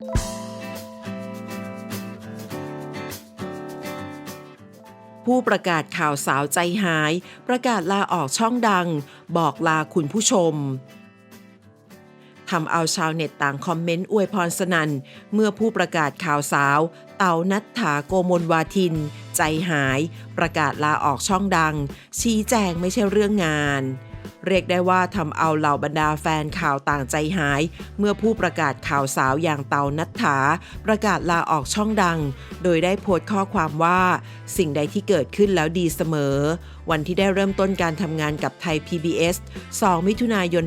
ผู้ประกาศข่าวสาวใจหาย ประกาศลาออกช่องดัง บอกลาคุณผู้ชมทำเอาชาวเน็ตต่างคอมเมนต์อวยพรสนันเมื่อผู้ประกาศข่าวสาว เตานัทถาโกมลวาทิน ใจหาย ประกาศลาออกช่องดัง ชี้แจงไม่ใช่เรื่องงาน เรียกได้ว่าทำเอาเหล่าบรรดาแฟนข่าวต่างใจหาย เมื่อผู้ประกาศข่าวสาวอย่างเตานัทถา ประกาศลาออกช่องดัง โดยได้โพสต์ข้อความว่า สิ่งใดที่เกิดขึ้นแล้วดีเสมอ วันที่ได้เริ่มต้นการทำงานกับไทย PBS 2 มิถุนายน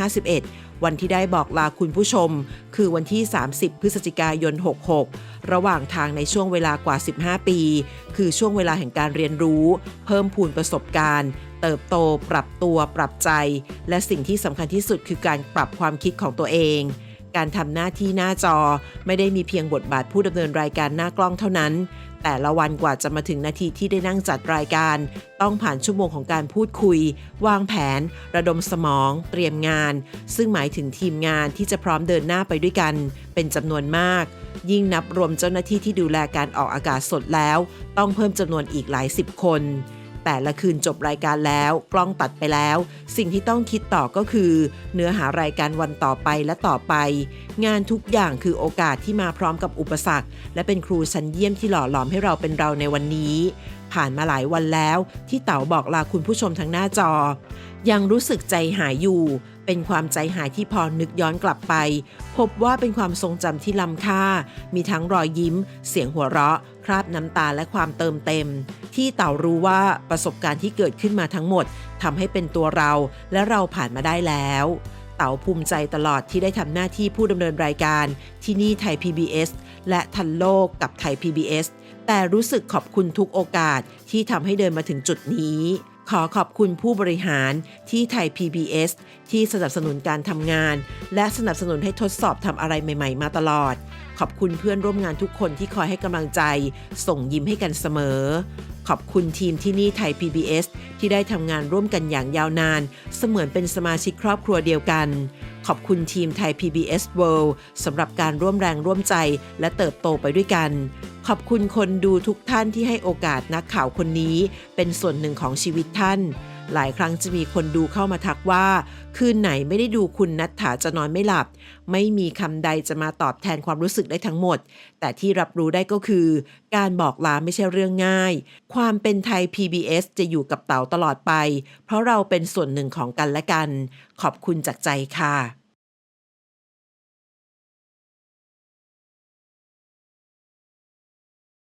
2551 วันที่ได้บอกลาคุณผู้ชม คือวันที่ 30 พฤศจิกายน 66 ระหว่างทางในช่วงเวลากว่า 15 ปี คือช่วงเวลาแห่งการเรียนรู้ เพิ่มพูนประสบการณ์เติบโต ปรับตัว ปรับใจ และสิ่งที่สำคัญที่สุดคือการปรับความคิดของตัวเอง การทำหน้าที่หน้าจอไม่ได้มีเพียงบทบาทผู้ดำเนินรายการหน้ากล้องเท่านั้น แต่ละวันกว่าจะมาถึงนาทีที่ได้นั่งจัดรายการ ต้องผ่านชั่วโมงของการพูดคุย วางแผน ระดมสมอง เตรียมงาน ซึ่งหมายถึงทีมงานที่จะพร้อมเดินหน้าไปด้วยกัน เป็นจำนวนมาก ยิ่งนับรวมเจ้าหน้าที่ที่ดูแลการออกอากาศสดแล้ว ต้องเพิ่มจำนวนอีกหลายสิบคน แต่ละคืนจบรายการแล้ว กล้องตัดไปแล้ว สิ่งที่ต้องคิดต่อก็คือ เนื้อหารายการวันต่อไปและต่อไป งานทุกอย่างคือโอกาสที่มาพร้อมกับอุปสรรค และเป็นครูชั้นเยี่ยมที่หล่อหลอมให้เราเป็นเราในวันนี้ ผ่านมาหลายวันแล้ว ที่เต๋าบอกลาคุณผู้ชมทางหน้าจอ ยังรู้สึกใจหายอยู่เป็นความใจหายที่พอนึกย้อนกลับไป พบว่าเป็นความทรงจำที่ล้ำค่า มีทั้งรอยยิ้ม เสียงหัวเราะ คราบน้ำตาและความเติมเต็ม ที่เต่ารู้ว่าประสบการณ์ที่เกิดขึ้นมาทั้งหมดทำให้เป็นตัวเรา และเราผ่านมาได้แล้ว เต๋าภูมิใจตลอดที่ได้ทำหน้าที่ผู้ดำเนินรายการที่นี่ไทย PBS และทันโลกกับไทย PBS แต่รู้สึกขอบคุณทุกโอกาสที่ทำให้เดินมาถึงจุดนี้ ขอขอบคุณผู้บริหารที่ไทย PBS ที่สนับสนุนการทำงาน และสนับสนุนให้ทดสอบทำอะไรใหม่ ๆ มาตลอด ขอบคุณเพื่อนร่วมงานทุกคนที่คอยให้กำลังใจ ส่งยิ้มให้กันเสมอ ขอบคุณทีมที่นี่ไทย PBS ที่ได้ทำงานร่วมกันอย่างยาวนาน เสมือนเป็นสมาชิกครอบครัวเดียวกัน ขอบคุณทีมไทย PBS World สำหรับการร่วมแรงร่วมใจและเติบโตไปด้วยกัน ขอบคุณคนดูทุกท่านที่ให้โอกาสนักข่าวคนนี้ เป็นส่วนหนึ่งของชีวิตท่าน หลายครั้งจะมีคนดูเข้ามาทักว่า คืนไหนไม่ได้ดูคุณนัทถาจะนอนไม่หลับ ไม่มีคำใดจะมาตอบแทนความรู้สึกได้ทั้งหมด แต่ที่รับรู้ได้ก็คือ การบอกลาไม่ใช่เรื่องง่าย ความเป็นไทย PBS จะอยู่กับเต๋าตลอดไป เพราะเราเป็นส่วนหนึ่งของกันและกัน ขอบคุณจากใจค่ะ